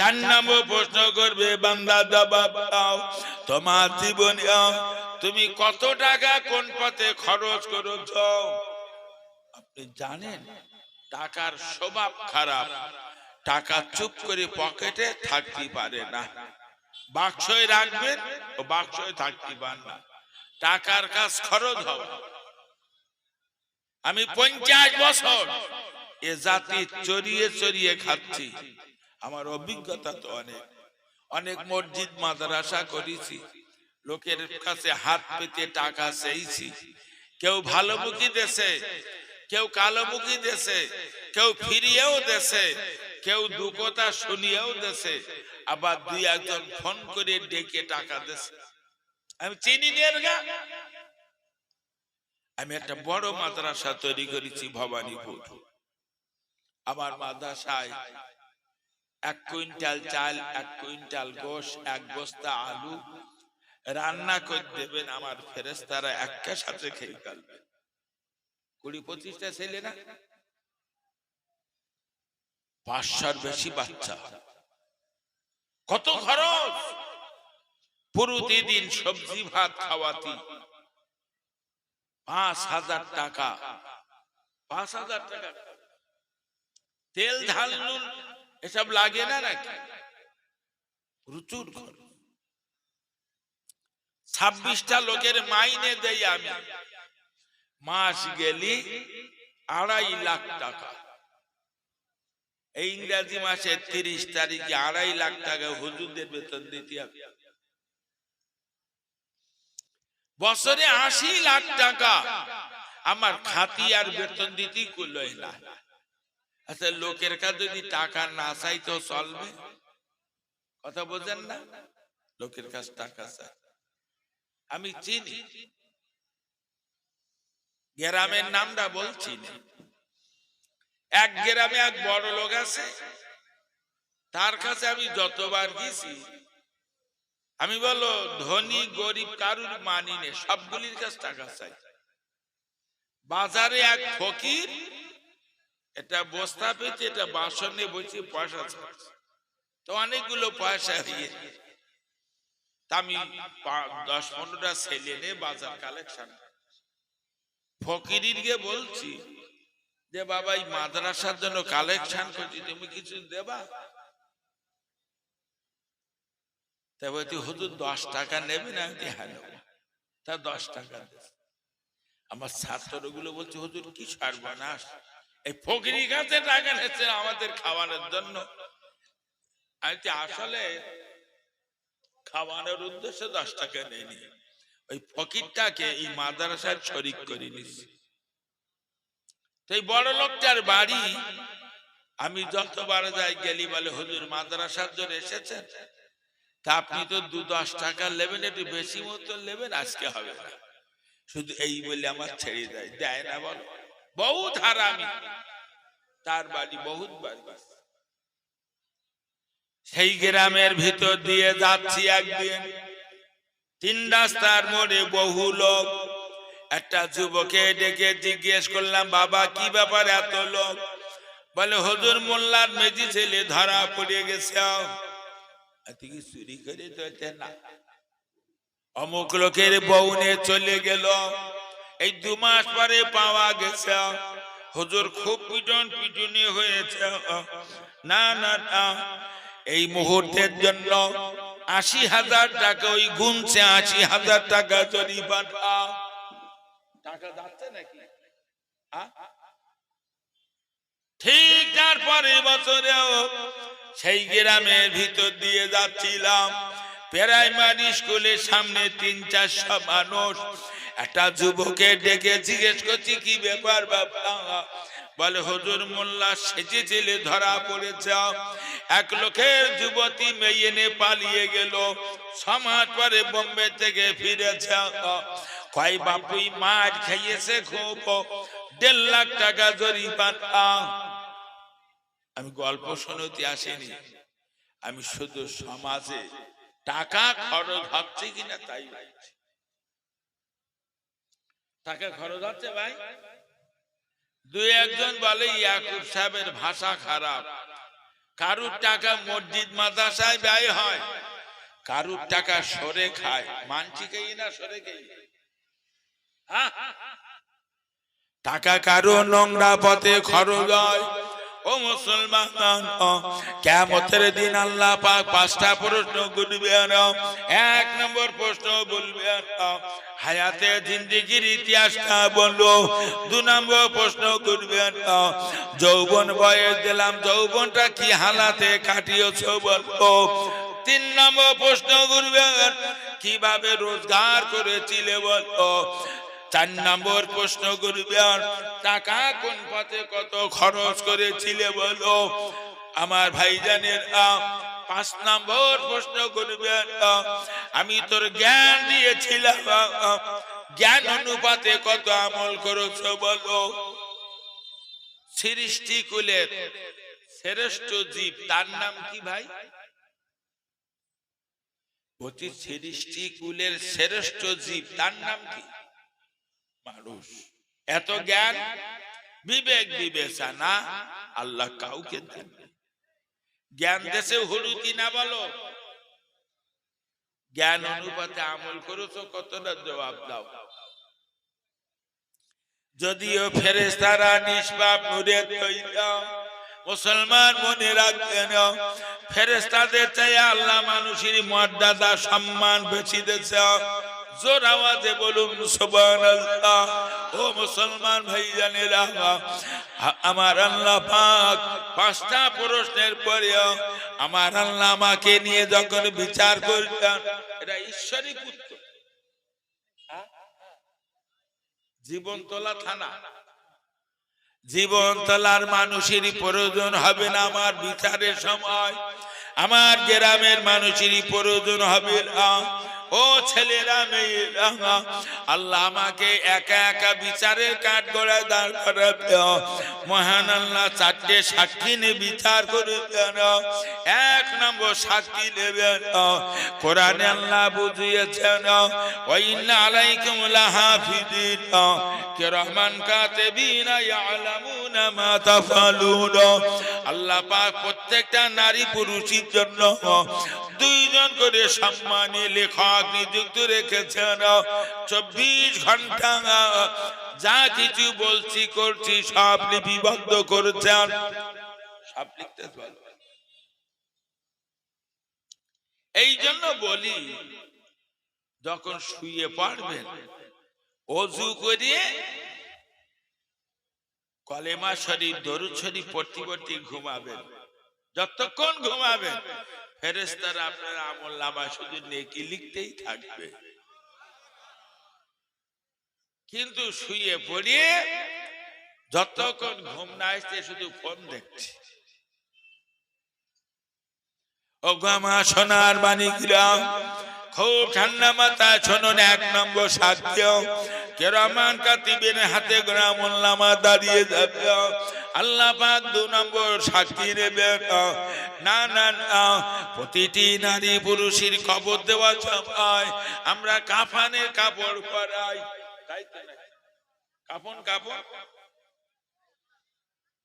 চার প্রশ্ন করবে, বান্দা জবাব দাও। তোমার জীবনে তুমি কত টাকা কোন পথে খরচ করেছ? আপনি জানেন, টাকার স্বভাব খারাপ। টাকা চুপ করে পকেটে থাকতে পারে না। বাক্সয় রাখবেন ও বাক্সয় থাকতে পার না। টাকার কাজ খরচ হবে। আমি পঞ্চাশ বছর এ জাতি চড়িয়ে চড়িয়ে খাচ্ছি। আমার অভিজ্ঞতা তো অনেক। অনেক মসজিদ, মাদ্রাসা করেছি। লোকের কাছে হাত পেতে টাকা চেয়েছি কেউ ভালো মুখী দেশে কেউ কালো মুখী দেশে কেউ ফিরিয়েও দেশে কেউ দু কথা শুনিয়েও দেশে আবার দুই একজন ফোন করে ডেকে টাকা দেশে আমি চিনি আমি একটা বড় মাদ্রাসা তৈরি করেছি ভবানীপুর। আমার মাদ্রাসায় এক কুইন্টাল চাল, এক কুইন্টাল গোশ, এক বস্তা আলু। রান্না করে দেবেন আমার ফেরেস্তারা একটা সাথে খেয়ে ফেলবে। কুড়ি পঁচিশটা ছেলে না? পাঁচশোর বেশি বাচ্চা। কত খরচ? প্রতিদিন সবজি, ভাত, খাওয়াতি। পাঁচ হাজার টাকা। পাঁচ হাজার টাকা। তেল ঝাল নুন এসব লাগে না নাকি? প্রচুর খরচ ছাব্বিশটা লোকের মাইনে দেই আমি। মাস গেলি আড়াই লাখ টাকা। এই ইংরাজি মাসের তিরিশ তারিখে আড়াই লাখ টাকা হুজুরদের বেতন দিতে হবে। বছরে আশি লাখ টাকা। আমার খাতি আর বেতন দিতেই কুলোয় না আচ্ছা লোকের কাছে যদি টাকা না চাই তো চলবে? কথা বোঝেন না? লোকের কাছে টাকা চাই। আমি চিনি। গ্রামের নামটা বলছি এক গ্রামে এক বড় লোক আছে। তার কাছে আমি যতবার গেছি, আমি বলো ধনী, গরিব কারুর মানি নে সবগুলির কাছে টাকা চাই। বাজারে এক ফকির এটা বস্তা পেয়েছে এটা বাসন নিয়ে বসে পয়সা তো অনেকগুলো পয়সা দিয়ে আমি দশ পনেরোটা ছেলে নিয়ে বাজার কালেকশন ফকিরির গিয়ে বলছি যে, বাবা, এই মাদ্রাসার জন্য কালেকশন করছি, তুমি কিছু দেবা? তা বলছি, হুজুর, দশ টাকা নেবে না? আমি হ্যাঁ তা দশ টাকা আমার ছাত্রগুলো বলছে, হুজুর, কি সর্বনাশ এই ফকিরি কাছে টাকা নিচ্ছে আমাদের খাওয়ানোর জন্য। আসলে খাওয়ানোর উদ্দেশ্যে দশ টাকা নেয়নি ওই ফকিরটাকে এই মাদ্রাসার শরিক করে তো এই বড় লোকটার বাড়ি, আমি যতবার যাই গেলি বলে, হুজুর, মাদ্রাসার জন্য এসেছেন? তা আপনি তো দু দশ টাকা নেবেন, একটু বেশি মতো নেবেন, আজকে হবে না। শুধু এই বলে আমার ছেড়ে দেয়। দেয় না বলো। বহুত হারামি। তার বাড়ি বহুত বাড়ি। সেই গ্রামের ভিতর দিয়ে যাচ্ছি একদিন। তিন রাস্তার মোড়ে বহু লোক। একটা যুবকে ডেকে জিজ্ঞেস করলাম, বাবা, কি ব্যাপার এত লোক? বলে, হজুর, মোল্লার মেজি ছেলে ধরা পড়ে গেছে। চুরি করে না। অমুক লোকের বউনে চলে গেল। এই দু মাস পরে পাওয়া গেছে। হুজুর খুব পিটন পিটুনি হয়েছে। না না না। এই মুহূর্তের জন্য আশি হাজার টাকা, ওই গুনছে আশি হাজার টাকা জরিমানা টাকা যাচ্ছে নাকি? ঠিক তারপরে বছরেও সেই গ্রামের ভিতর দিয়ে যাচ্ছিলাম। প্রাইমারি স্কুলের সামনে তিন, চারশো মানুষ। একটা যুবকে ডেকে জিজ্ঞেস করছি কি ব্যাপার বাবা? বলে হজুর মোল্লা সেজেছিলে ধরা পড়েছে। এক লোকের যুবতী মেয়ে এনে পালিয়ে গেল সমাজ পরে বোম্বে থেকে ফিরেছে। কয় বাপুই মাছ খাইয়েছে খুব। দেড় লাখ টাকা জরি জরিমানা আমি গল্প শুনতে আসিনি। আমি শুধু সমাজে টাকা খরচ হচ্ছে কিনা তাই টাকা খরচ আছে ভাই? দুই একজন বলে ইয়াকুব সাহেবের ভাষা খারাপ। কারুর টাকা মসজিদ, মাদ্রাসায় ব্যয় হয়, কারুর টাকা সরে খায়। মানছি কেই না সরে খাই হ্যাঁ? টাকা কারও নোংরা পথে খরচ হয় ও মুসলমান কেমতের দিন আল্লাহ পাক পাঁচটা প্রশ্ন করবেন এক নম্বর প্রশ্ন বলবেন হায়াতে জিন্দিগির ইতিহাসটা বলল দু নম্বর প্রশ্ন করবেন যৌবন বয়স দিলাম, যৌবনটা কি হালাতে কাটিয়েছ বলব তিন নম্বর প্রশ্ন করবেন কীভাবে রোজগার করেছিলে বলব চার নম্বর প্রশ্ন করবেন টাকা কোন পথে কত খরচ করেছিলে বলো? আমার ভাইজানের পাঁচ নম্বর প্রশ্ন করবেন আমি তোর জ্ঞান দিয়েছিলাম জ্ঞান অনুপাতে কত আমল করেছ বলো? সৃষ্টি কুলের শ্রেষ্ঠ জীব, তার নাম কি ভাই? সৃষ্টি কুলের শ্রেষ্ঠ জীব, তার নাম কি? মানুষ। এত জ্ঞান বিবেক বিবেচনা আল্লাহ কাউকে দেন। জ্ঞান দেশে হলুদি না বলো? জ্ঞান অনুপাতে আমল করেছ কতটা জবাব দাও? যদিও ফেরেস্তারা নিষ্পাপ নুরে তৈরা মুসলমান মনে রাখবেন ফেরেস্তাদের চাই আল্লাহ মানুষের মর্যাদা সম্মান বেশি দিয়েছে। জোর আওয়াজে বলুন, সুবহানাল্লাহ। ও মুসলমান ভাই আমার আল্লাহ পাক পাঁচটা প্রশ্নের পরে আমার আল্লাহ আমাকে নিয়ে যখন বিচার এটা ঈশ্বরী পুত্র। জীবনতলা থানা। জীবনতলার মানুষেরই প্রয়োজন হবে না আমার বিচারের সময়। আমার গ্রামের মানুষেরই প্রয়োজন হবে না। ও ছেলেরা, মেয়েরা আল্লাহ আমাকে একা একা বিচারের কাঠ গড়ায় দাঁড় করাবে মহান আল্লাহ, চারটে সাক্ষী নিয়ে বিচার করে দেন। এক নম্বর সাক্ষী নেবেন। কোরআনে আল্লাহ বুঝিয়েছেন, ওয়াইন্না আলাইকুম লাহাফিদিন কিরামান কাতিবিনা ইয়ালামুনা মা তাফালুন। আল্লাহ পাক প্রত্যেকটা নারী পুরুষের জন্য দুইজন করে সম্মানী লেখক নিযুক্ত রেখেছেন। চব্বিশ ঘণ্টা যা কিছু বলছি, করছি, সব লিপিবদ্ধ করেছেন। সব লিখতে এই জন্য বলি, যখন শুয়ে পড়বেন, অজু করিয়ে কলেমা শরীফ, দরুদ শরীফ পড়তে পড়তে ঘুমাবেন। যতক্ষণ ঘুমাবেন আপনার আমল নামা শুধু নেকি লিখতেই থাকবে। কিন্তু শুয়ে পড়িয়ে যতক্ষণ ঘুম না শুধু ফোন দেখছি। ও গামা সোনার বাণিজ্যরাম খুব ঠান্ডা মাথা, শোনুন এক নম্বর সাধ্য কেরামান কাতিবের হাতে গ্রামুল নামা দাঁড়িয়ে যাবে। আল্লাহ পাক দু নম্বর সাক্ষী নেবেন। না না না, প্রতিটি নারী পুরুষের খবর দেওয়া সময় আমরা কাফানের কাপড় পরাই। তাই তো? কাফন, কাপড়?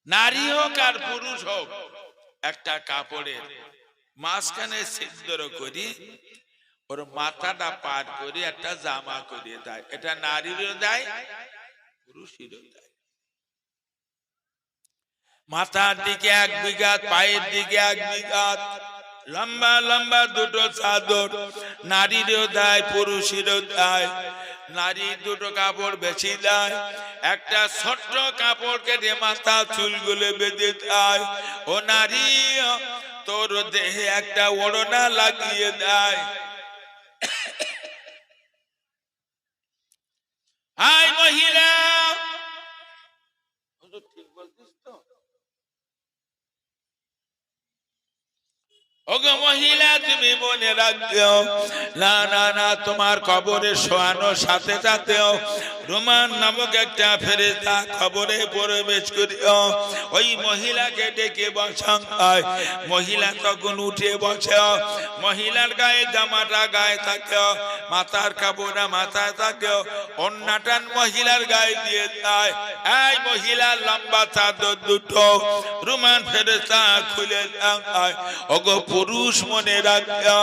নারী হোক আর পুরুষ হোক, একটা কাপড়ের মাঝখানে ছিদ্র করি, ওর মাথাটা পার করে একটা জামা করে দেয়। এটা নারীরও দেয়, পুরুষেরও দেয়। মাথার দিকে এক বিঘাত, পায়ের দিকে এক বিঘাত। লম্বা লম্বা দুটো চাদর নারীরও দেয় পুরুষেরও দেয় নারী দুটো কাপড় বেশি দেয়, একটা ছোট্ট কাপড় কেটে মাথা চুলগুলো বেঁধে দেয়। ও নারী, তোর দেহে একটা ওড়না লাগিয়ে দেয় হাই মহিলা হুজুর, ঠিক বলছিস তো ওগো মহিলা তুমি মনে রাখতেও। না না না তোমার কবরে শোয়ানোর সাথে সাথেও রোমান নামক একটা ফেরেস্তা খবরে প্রবেশ করিও ওই মহিলাকে ডেকে বসান মহিলা তখন উঠে বসে? মহিলার গায়ে জামাটা গায়ে থাকে, মাথার কাপড়া মাথায় থাকে, অন্যটান মহিলার গায়ে দিয়ে যায় এই মহিলার লম্বা চাদর দুটো রুমান ফেরেস্তা খুলে দেয় ওগো পুরুষ মনে রাখতে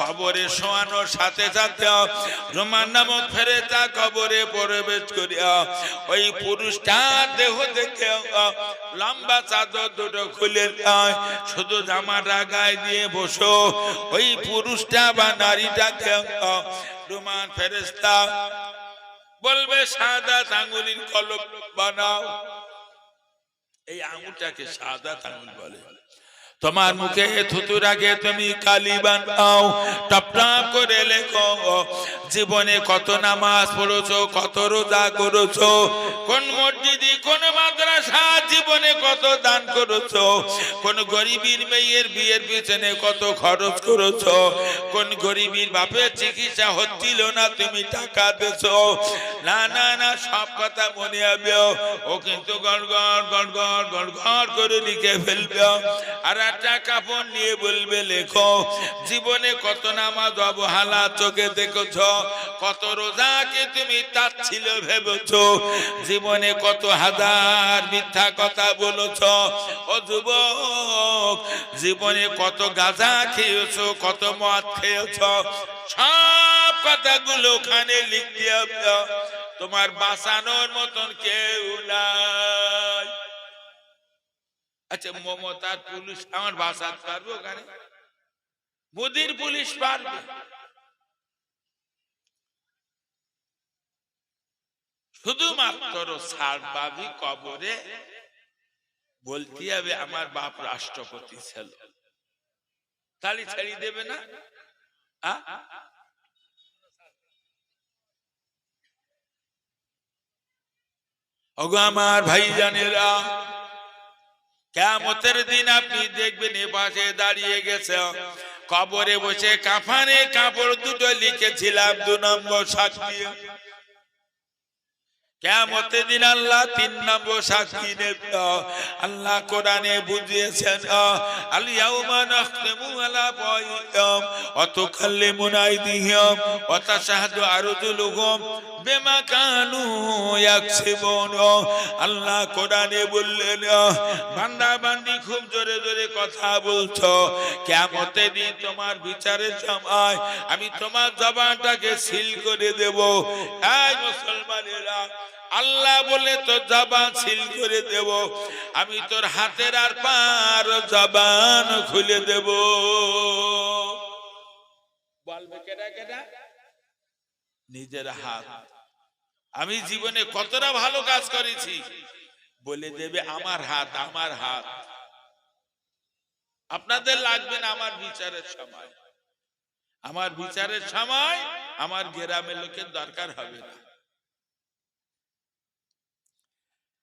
কবরে শোয়ানোর সাথে সাথে রোমান নামক ফেরেস্তা কবরে প্রবেশ করিয়া ওই পুরুষটার দেহ দেখে লম্বা চাদর দুটো খুলে শুধু জামাটা গায়ে দিয়ে বসো। ওই পুরুষটা বা নারীটাকে রোমান ফেরেস্তা বলবে, সাদা আঙ্গুলির কলক বানাও। এই আঙুলটাকে সাদা আঙুল বলে। তোমার মুখে থুতুর আগে তুমি কালি বানাও টপ টপ করে লেখো জীবনে কত নামাজ পড়েছো কত রোজা করেছ কোন মসজিদি কোন মাদ্রাসা জীবনে কত দান করেছ কোন গরিবীর মেয়ের বিয়ের পিছনে কত খরচ করেছ কোন গরিবীর বাপের চিকিৎসা হচ্ছিল না তুমি টাকা দেছো না না না সব কথা মনে হবে ও কিন্তু গড় গড় গড় গড় গড় গড় করে লিখে ফেলবে। আর একটা কাপড় নিয়ে বলবে, লেখো, জীবনে কত নামাজ অবহেলা চোখে দেখেছ, কত রোজাকে তুমি তাচ্ছিল ভেবেছ, জীবনে কত হাজার মিথ্যা কথা বলেছ, ও যুবক, জীবনে কত গাঁজা খেয়েছ, কত মদ খেয়েছ, সব কথাগুলো ওখানে লিখতে হবে, তোমার বাঁচানোর মতন কেউ নাই। আচ্ছা মমতার পুলিশ, আমার বাঁচাতে পারবে ওখানে। মোদির পুলিশ পারবে। শুধুমাত্র সার বাবি কবরে বলতে হবে আমার বাপ রাষ্ট্রপতি ছিল। তালি ছাড়ি দেবে না? আমার ভাই জানেরা কেমতের দিন আপনি দেখবেন এ পাশে দাঁড়িয়ে গেছে কবরে বসে কাফানে কাপড় দুটো লিখেছিলাম, দু নম্বর সাক্ষী কেমতের দিন আল্লাহ তিন নম্বর সাক্ষী নেবে আল্লাহ কোরআনে বুঝিয়েছেন আলিয়াউমা নাখতিমু আলা ফাইয়াম অতুকাল্লিমুনা আইদিহিম, ওয়া তাশহাদু আরজুলুহুম আল্লাহ কোরআনে বললেন, বান্দা বান্দি খুব জোরে জোরে কথা বলছো। কেমতের দিন তোমার বিচারের সময় আমি তোমার জবানটাকে সিল করে দেব। এই মুসলমানেরা আল্লাহ বলে তো জবান সিল করে দেব। আমি তোর হাতের আর পার জবান খুলে দেব। বলবে কেডা কেডা? নিজের হাত। আমি জীবনে কতটা ভালো কাজ করেছি। বলে দেবে আমার হাত আমার হাত। আপনাদের লাগবে না আমার বিচারের সময়। আমার বিচারের সময় আমার গ্রামের লোকের দরকার হবে না।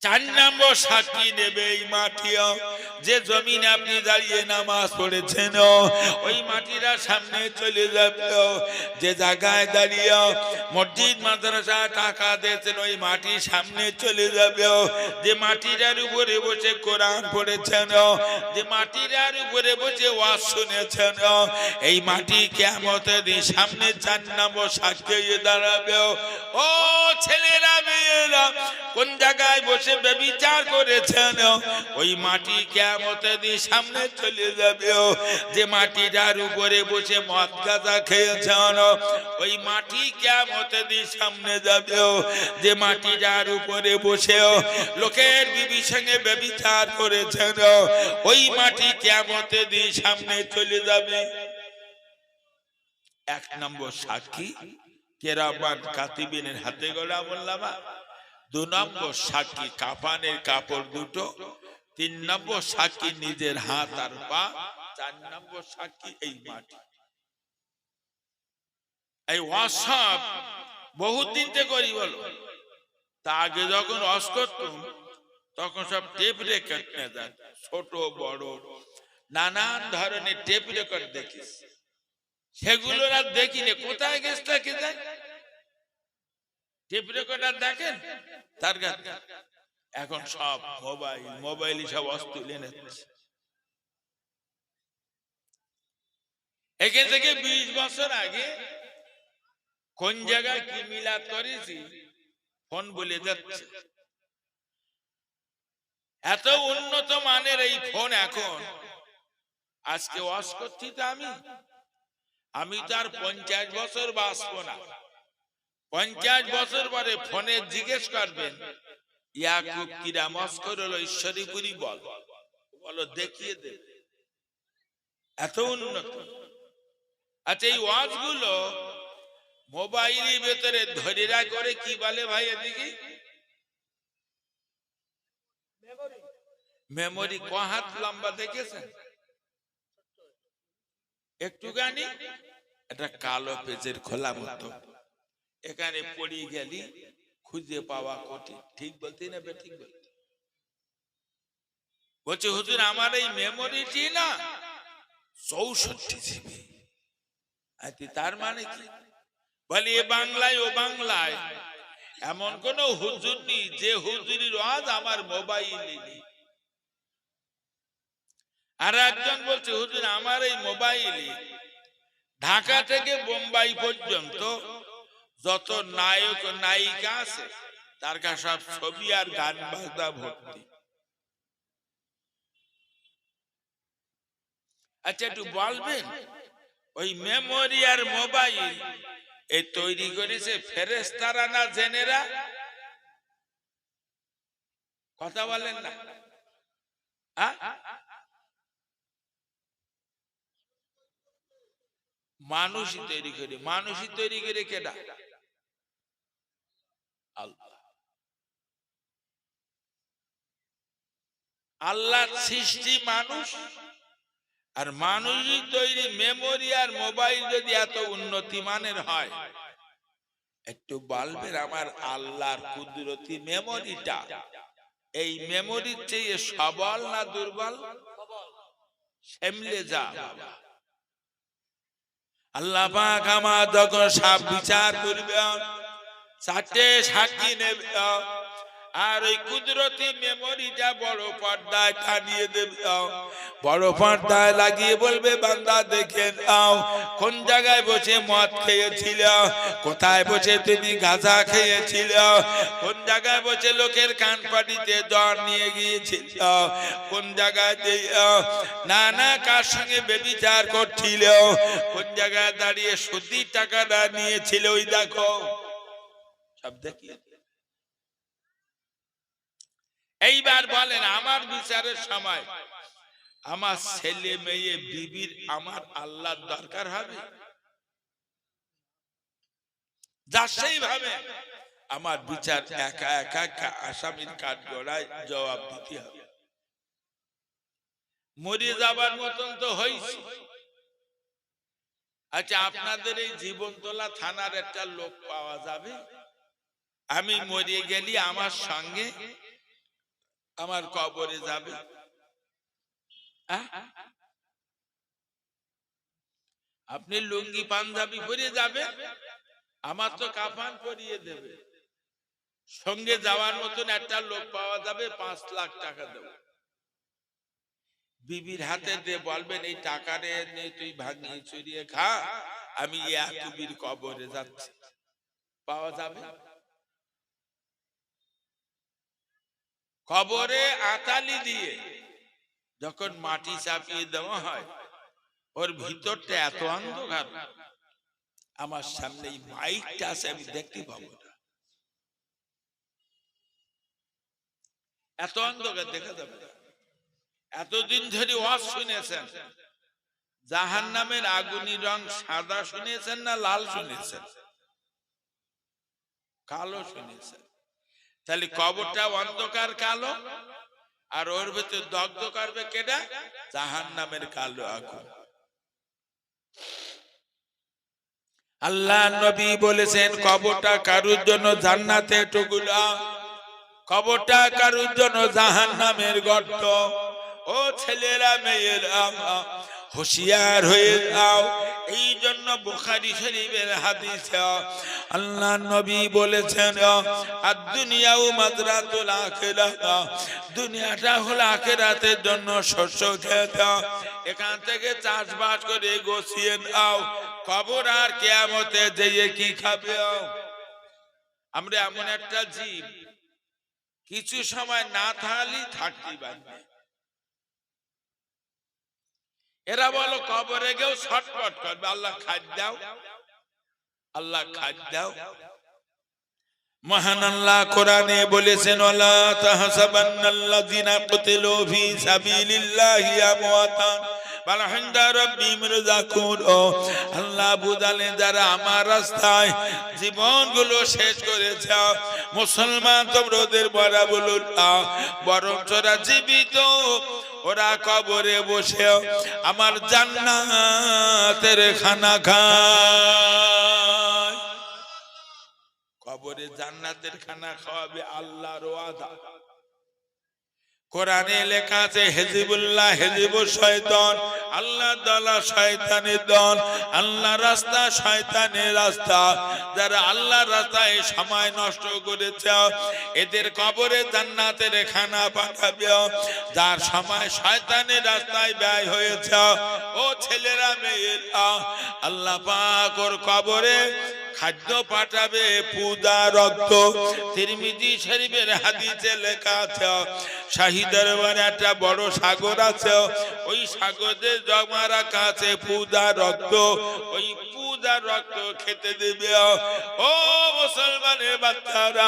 চার নম্বর সাক্ষী নেবে এই মাটিও যে জমিনে আপনি দাঁড়িয়ে নামাজ পড়েছেন, ওই মাটিরা সামনে চলে যাবে। যে জায়গায় দাঁড়িয়ে মসজিদ মাদ্রাসা টাকা দিয়েছেন, ওই মাটি সামনে চলে যাবে। যে মাটিটার উপরে বসে কোরআন পড়েছেন, যে মাটিটার উপরে বসে ওয়াজ শুনেছেন, এই মাটি কেমতের দিন সামনে চার নম্বর সাক্ষী দাঁড়াবে। ও ছেলেরা, মেয়েরা, কোন জায়গায় বসে বেবিচার করেছেন। ওই মাটি কেমতে দিয়ে সামনে চলে যাবে। যে মাটিটার উপরে বসে মদ গাঁজা খেয়েছেন, ওই মাটি কেমতে দিয়ে সামনে যাবে। যে মাটিটার উপরে বসে লোকের বিবি সঙ্গে বেবিচার করেছেন, ওই মাটি কেমতে দিয়ে সামনে চলে যাবে। এক নম্বর সাক্ষী, কেরামান কাতিবিনের হাতে গড়া বললাম দু নম্বর সাক্ষী কাফানের কাপড় দুটো, তিন নম্বর সাক্ষী নিজের হাত আর পা, চার নম্বর সাক্ষী এই মাটি। এই ওয়াসব বহুত দিন থেকে করি বলো। তা আগে যখন অস করতাম, তখন সব টেপ রেকর্ড নেয় ছোট, বড়, নানান ধরনের টেপ রেকর্ড দেখিস। সেগুলো আর দেখিনি, কোথায় গেছে কে জানে? দেখেন? তার এখন সব মোবাইল মোবাইল সব অস্ত্র তুলে নিচ্ছে এখান থেকে বিশ বছর আগে কোন জায়গায় কি মিলাদ করেছি? ফোন বলে যাচ্ছে। এত উন্নত মানের এই ফোন এখন। আজকে ওয়াশ করছি তো আমি। আমি তো আর পঞ্চাশ বছর বাঁচব না। পঞ্চাশ বছর পরে ফোনে জিজ্ঞেস করবেন, ইয়াকুব কিরা মস্কর হলো ঈশ্বরীপুরি বল? বলো, দেখিয়ে দেবে এত উন্নত। আচ্ছা এই ওয়াজগুলো মোবাইলের ভেতরে ধরে করে কি বলে ভাই এদিকে? মেমোরি ক হাত লম্বা দেখেছেন? একটুখানি? এটা কালো পেজের খোলা মতো। এখানে পড়ে গেলি, খুঁজে পাওয়া কঠিন। ঠিক বলতে না বে ঠিক বলতে? বলছে, হুজুর, আমার এই মেমোরিটি না চৌষট্টি জিবি তার মানে কি? বলি, এ বাংলায়, ও বাংলায়। এমন কোন হুজুর নেই যে হুজুরির আজ আমার মোবাইলে নেই। আর একজন বলছে, হুজুর, আমার এই মোবাইলে ঢাকা থেকে বোম্বাই পর্যন্ত যত নায়ক নায়িকা আছে তার কাছে সব ছবি আর গান বাজনা ভর্তি। আচ্ছা একটু বলবেন? ওই মেমোরি আর মোবাইল এই তৈরি করেছে ফেরেস্তারা না জেনেরা? কথা বলেন না। মানুষই তৈরি করে মানুষই তৈরি করে কেডা? আল্লাহ আল্লাহ সৃষ্টি মানুষ, আর তৈরি মেমোরি আর মোবাইল যদি এত উন্নতি মানের হয়, একটু আমার আল্লাহর কুদরতি মেমোরিটা এই মেমোরির চেয়ে সবল না দুর্বল? সেমলে যা। আল্লাহ পাক আমার যখন সব বিচার করবে চারটে সাক্ষী নেবে আর ওই কুদরতি মেমোরিটা বড় পর্দায় টানিয়ে দেবে বড় পর্দায় লাগিয়ে বলবে বান্দা দেখে নাও কোন জায়গায় বসে মদ খেয়েছিল? কোথায় বসে তুমি গাঁজা খেয়েছিল? কোন জায়গায় বসে লোকের কান পাটিতে জ্বর নিয়ে গিয়েছিল? কোন জায়গায় যে, আহ, না না কার সঙ্গে বেবিচার করছিল? কোন জায়গায় দাঁড়িয়ে সুদির টাকাটা নিয়েছিল? ওই দেখো। দেখিয়ে দিল। এইবার বলেন, আমার বিচারের সময়। আমার ছেলে মেয়ে, বিবির, আমার আল্লাহর দরকার হবে? আমার বিচার একা একা একা আসামির কাঠ গড়ায় জবাব দিতে হবে। মরে যাবার মতন তো হয়েছে আচ্ছা আপনাদের এই জীবনতলা থানার একটা লোক পাওয়া যাবে? আমি মরে গেলি আমার সঙ্গে আমার কবরে যাবে। আপনি লুঙ্গি পাঞ্জাবি পরে যাবে আমার তো কাফান পরিয়ে দেবে। সঙ্গে যাওয়ার মতন একটা লোক পাওয়া যাবে পাঁচ লাখ টাকা দেবো। বিবির হাতে দিয়ে বলবেন এই টাকা রে নে তুই ভাঙিয়ে চুরিয়ে খা। আমি ইয়াকুবির কবরে যাচ্ছি। পাওয়া যাবে? কবরে আতালি দিয়ে যখন মাটি চাপিয়ে দেওয়া হয়, ওর ভিতরটা এত অন্ধকার। আমার সামনে মাইকটা আছে, আমি দেখতে পাবো না। এত অন্ধকার, দেখা যাবে এতদিন ধরে ওয়াজ শুনেছেন জাহান নামের আগুনি রং সাদা শুনেছেন না লাল শুনেছেন? কালো শুনেছেন? তাহলে কবরটা অন্ধকার কালো? আর ওর ভেতর দগ্ধ করবে কেটা জাহান নামের কালো আগুন। আল্লাহ নবী বলেছেন কবরটা কারুর জন্য জান্নাতে টুকুলা? কবরটা কারুর জন্য জাহান নামের গর্ত? ও ছেলেরা মেয়েরা হুঁশিয়ার হয়ে যাও। এই জন্য বুখারি শরীফের হাদিস আল্লাহ নবী বলেছেন, আর দুনিয়াও মাদ্রাতুল আখিরাত, দুনিয়াটা হলো আখিরাতের জন্য শস্য ক্ষেত। এখান থেকে চাষবাস করে গোছিয়ে দাও কবর আর কেয়ামতে যেয়ে কি খাবে? আমরা এমন একটা জীব, কিছু সময় না থাকলেই থাকতে পারবে। এরা বলো কবরে গেও ছটপট করবে। আল্লাহ খাদ্য দাও। আল্লাহ খাদ্য দাও। মহান আল্লাহ কোরআনে বলেছেন, ওয়ালা তাহসাবান্নাল্লাযিনা কুতিলু ফি সাবিলিল্লাহি আমওয়াতান। আল্লাহ আমার রাস্তায় জীবনগুলো শেষ মুসলমান বরং জীবিত, ওরা কবরে বসে আমার জান্নাতের খানা খায়। কবরে জান্নাতের খানা খাওয়াবে আল্লাহর ওয়াদা। কোরআনে লেখা আছে, হেজিবুল্লাহ হেজিবুল শয়তান। আল্লাহ দলা শয়তানের দল, আল্লাহ রাস্তা শয়তানের রাস্তা। যারা আল্লাহ রাস্তায় সময় নষ্ট করেছে, এদের কবরে জান্নাতের খানা পাঠাবে। যার সময় শয়তানের রাস্তায় ব্যয় হয়েছে, ও ছেলেরা, মেয়েরা, আল্লাহ পাক ওর কবরে খাদ্য পাঠাবে পূজা রক্ত তিরমিজি শরীফের হাদিসে লেখা আছে শাহিদের মানে একটা বড় সাগর আছে ওই সাগরে জমা রাখা আছে পূজা রক্ত ওই পূজা রক্ত খেতে দেবে ও মুসলমানের বাচ্চারা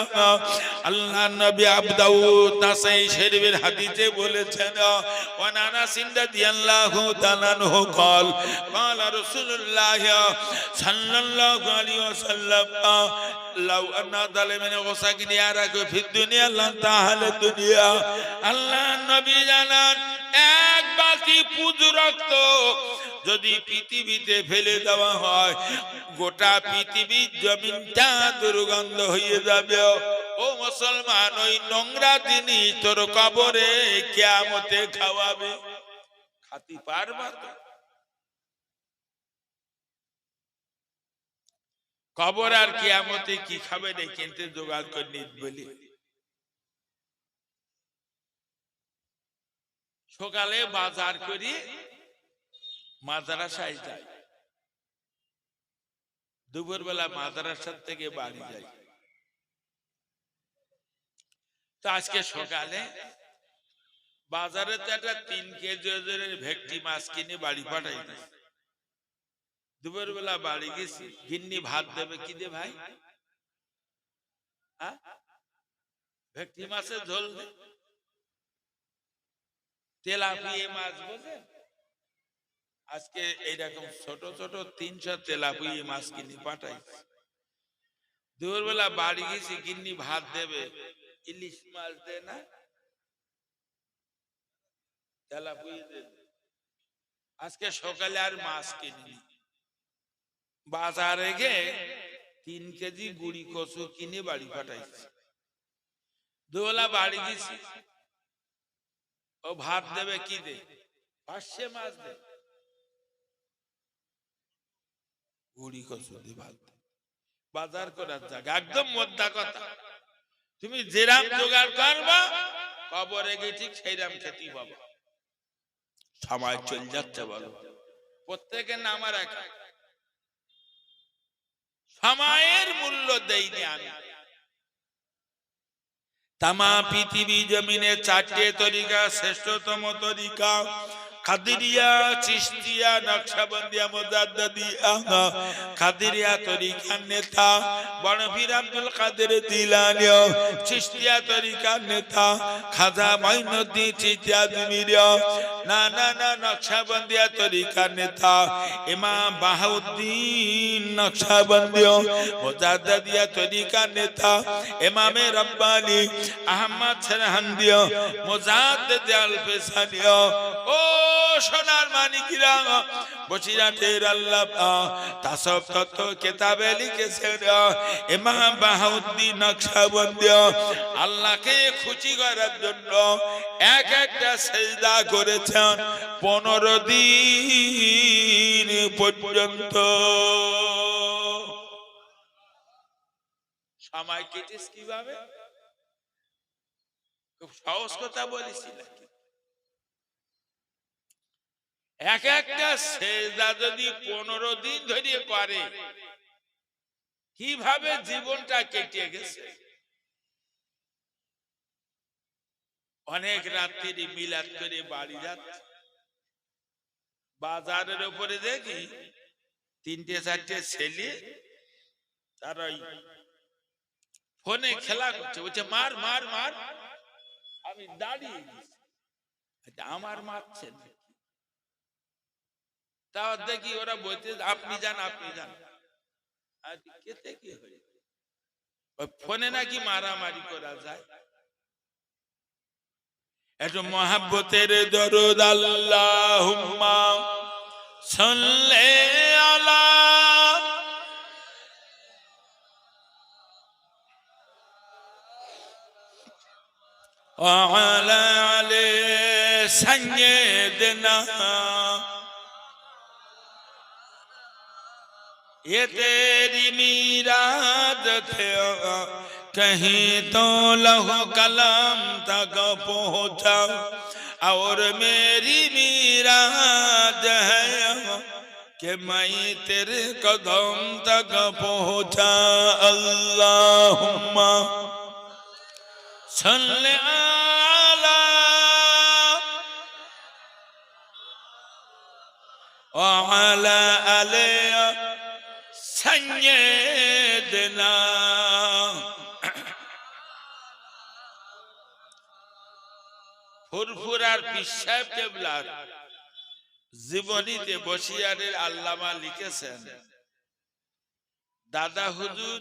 আল্লাহ নবী আবদাউদ নাসাই শরীফের হাদিসে বলেছেন ওয়ানানা সিন্দা দিয়াল্লাহু তাআলা আনহু قال قال رسول الله صلى الله عليه وسلم لو ان ظالمين غسقني আরাক في الدنيا لن তাহলে দুনিয়া আল্লাহ নবী জানান এক বালতি পুজ রক্ত যদি পৃথিবীতে ফেলে দেওয়া হয় গোটা পৃথিবীর জমিনটা দুর্গন্ধ হয়ে যাবে ও মুসলমান ওই নোংরা জিনিস তোর কবরে কেয়ামতে খাওয়াবে খাতি পারবা তো কবর আর কিয়ামতে কি খাবে রে কিনতে জোগাড় করে নিত বলি। সকালে বাজার করি মাদ্রাসায় যাই। দুপুর বেলা মাদ্রাসার থেকে বাড়ি যাই। তো আজকে সকালে বাজারে তো একটা তিন কেজি ভেটকি মাছ কিনে বাড়ি পাঠাই দুপুর বেলা বাড়ি গেছি। গিন্নি ভাত দেবে কি দে ভাই? ভেটকি মাছের ঝোল দে। তেলাপিয়ে মাছ বোঝেন আজকে এইরকম ছোট ছোট তিনশো তেলাপিয়ে মাছ কিনে পাঠাই দুপুরবেলা বাড়ি গেছি, গিন্নি ভাত দেবে। ইলিশ মাছ দে না? তেলাপিয়ে দে। আজকে সকালে আর মাছ কিনি বাজারে গে তিন কেজি গুড়ি কচু কিনে বাড়ি পাঠাইছি। দুবেলা বাড়ি গেছি। ও ভাত দেবে কি দে? পাঁচশে মাছ দে। গুড়ি কচু দিয়ে ভাত বাজার করার জায়গা, একদম মোদ্দা কথা। তুমি যেরাম জোগাড় করবা, কবরে গিয়ে ঠিক সেইরাম খেতে পাবো। সময় চল যাচ্ছে বলো। প্রত্যেকের নাম রাখা সময়ের মূল্য দেইনি আমি। তামা পৃথিবী জমিনে চারটে তরিকা শ্রেষ্ঠতম তরিকা খাদিরিয়া চিস্তিয়া নকশাবন্দিয়া মোজাদ্দিয়া খাদিরিয়া তরিকার নেতা বনফির আব্দুল কাদের দিলানি চিস্তিয়া তরিকার নেতা, খাজা মাইনুদ্দিন চিস্তিয়া জমির না না না, নকশাবন্দিয়া তরিকার নেতা, ইমাম বাহাউদ্দিন নকশাবন্দিয়া মোজাদ্দিয়া তরিকার নেতা, ইমামে রব্বানি, আহমদ সেরহান্দিয়া মোজাদ্দিদ আল ও সোনার মানিকিরা বসিরাটের আল্লাহ তাসব তত্ত্ব কেতাবে লিখেছেন। ইমাম বাহাউদ্দিন আল্লাহকে খুশি করার জন্য এক একটা সেজদা করেছেন পনেরো দিন পর্যন্ত। সময় কেটিস কীভাবে? খুব সহজ কথা বলেছি এক একটা সেজদা যদি পনেরো দিন ধরে করে কীভাবে জীবনটা কেটে গেছে? অনেক রাত্রি মিলাদ করে বাড়ি যাচ্ছে। বাজারের উপরে দেখি তিনটে চারটে ছেলে তার ওই ফোনে খেলা করছে। বলছে মার মার মার আমি দাঁড়িয়ে আচ্ছা, আমার মারছে তা দেখি ওরা বলতে আপনি যান আপনি যান আর কেতে কি হয়ে ফোনে নাকি মারামারি করা যায় একটু মহাব্বতের দরদ আল্লাহ শুনলে আলা আলে সঞ্জে দেনা ये तेरी मीराद थे कहीं तो लहो कलम तक पहुंचा और मेरी मीराद है कि मैं तेरे कदम तक पहुंचा अल्लाहुम्मा सल्ले आला और سيدنا ফুরফুরার পিসাব কেবলার জীবনীতে বসিয়ারের আল্লামা লিখেছেন দাদা হুজুর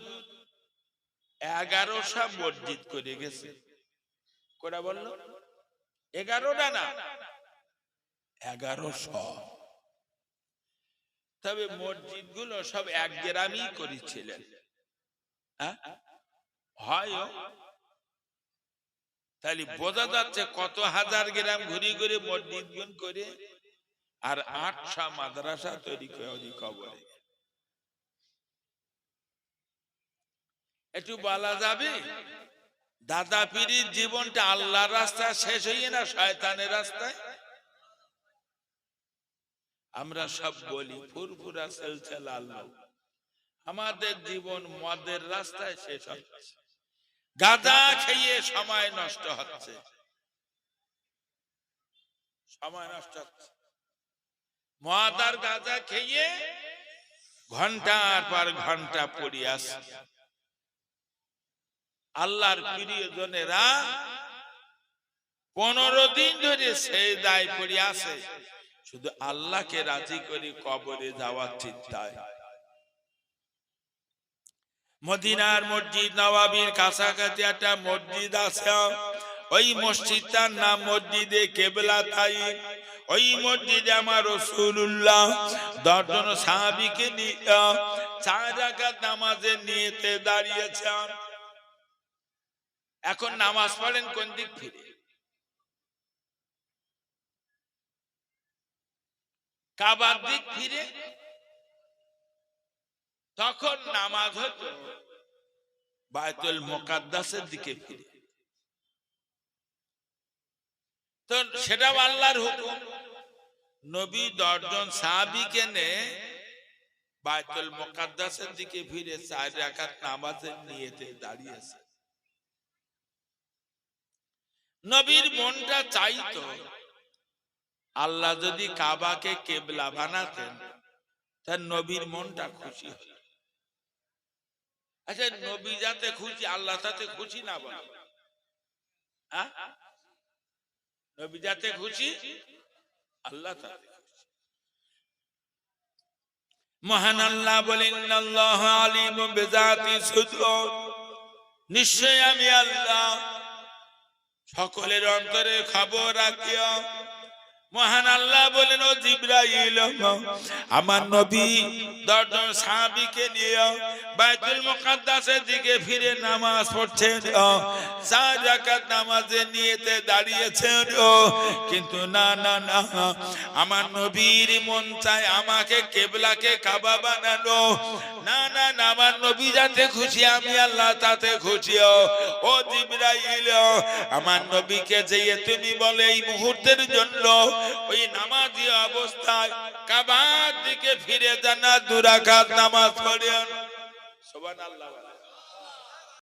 এগারোশা মসজিদ করে গেছে কোরা বলল এগারোটা না এগারোশো তবে মসজিদগুলো সব এক গ্রামই করেছিলেন। হ্যাঁ? হয় তাহলে বোঝা যাচ্ছে কত হাজার গ্রাম ঘুরি ঘুরে মসজিদ গুন করে আর আটশা মাদ্রাসা তৈরি করে কবরে। একটু বলা যাবে? দাদা পীরির জীবনটা আল্লাহর রাস্তায় শেষ হইয়ে না শয়তানের রাস্তায়? আমরা সব বলি, ফুরফুরা সেলসেল আল্লাহ। আমাদের জীবন মদের রাস্তায় শেষ হচ্ছে। গাঁজা খেয়ে সময় নষ্ট হচ্ছে। সময় নষ্ট হচ্ছে। মদ আর গাঁজা খেয়ে ঘণ্টার পর ঘণ্টা পড়ি আসছে। আল্লাহর প্রিয়জনেরা পনেরো দিন ধরে সেই দায় পড়ে আছে শুধু আল্লাহকে রাজি করে কবরে যাওয়ার চিন্তায়। মদিনার মসজিদ নবাবির কাছাকাছি একটা মসজিদ আছে। ওই মসজিদটার নাম মসজিদে কেবলা তাই। ওই মসজিদে আমার রসুল্লাহ দশজন সাহাবিকে নিয়ে চার রাকাত নামাজে নিয়েতে দাঁড়িয়েছেন। এখন নামাজ পড়েন কোন দিক ফিরে কাবার দিক ফিরে, তখন নামাজ হতো বায়তুল মোকাদ্দাসের দিকে ফিরে। তো সেটা আল্লাহর হুকুম, নবী দশজন সাহাবিকে কেনে বায়তুল মোকাদ্দাসের দিকে ফিরে চার রাকাত নামাজের নিয়েতে দাঁড়িয়েছে। নবীর মনটা চাইতো আল্লাহ যদি কাবাকে কেবলা বানাতেন, তার নবীর মনটা খুশি আচ্ছা নবী যাতে খুশি, আল্লাহ তাতে খুশি না বলে? হ্যাঁ? নবী যাতে খুশি, আল্লাহ তাতে মহান আল্লাহ বলেন আল্লাহ আলিম বেজাতি সুদূর। নিশ্চয় আমি আল্লাহ সকলের অন্তরে খবর রাখিয়া মহান আল্লাহ বলেন, ও জিব্রাইল, আমার নবী দশজন সাহাবীকে নিয়ে বাইতুল মুকাদ্দাসের দিকে ফিরে নামাজ পড়ছেন। চার রাকাত নামাজে নিয়েতে দাঁড়িয়েছেন। ও কিন্তু না না না, আমার নবীর মন চায় আমাকে কেবলাকে কাবা বানানো। না না না, আমার নবী যাতে খুশি, আমি আল্লাহ তাতে খুশি। ও জিব্রাইল, আমার নবীকে যেয়ে তুমি বলে এই মুহূর্তের জন্য ওই নামাজি অবস্থায় কাবার দিকে ফিরে জানা দুরাঘাত নামাজ পড়েন। সুবহানাল্লাহ।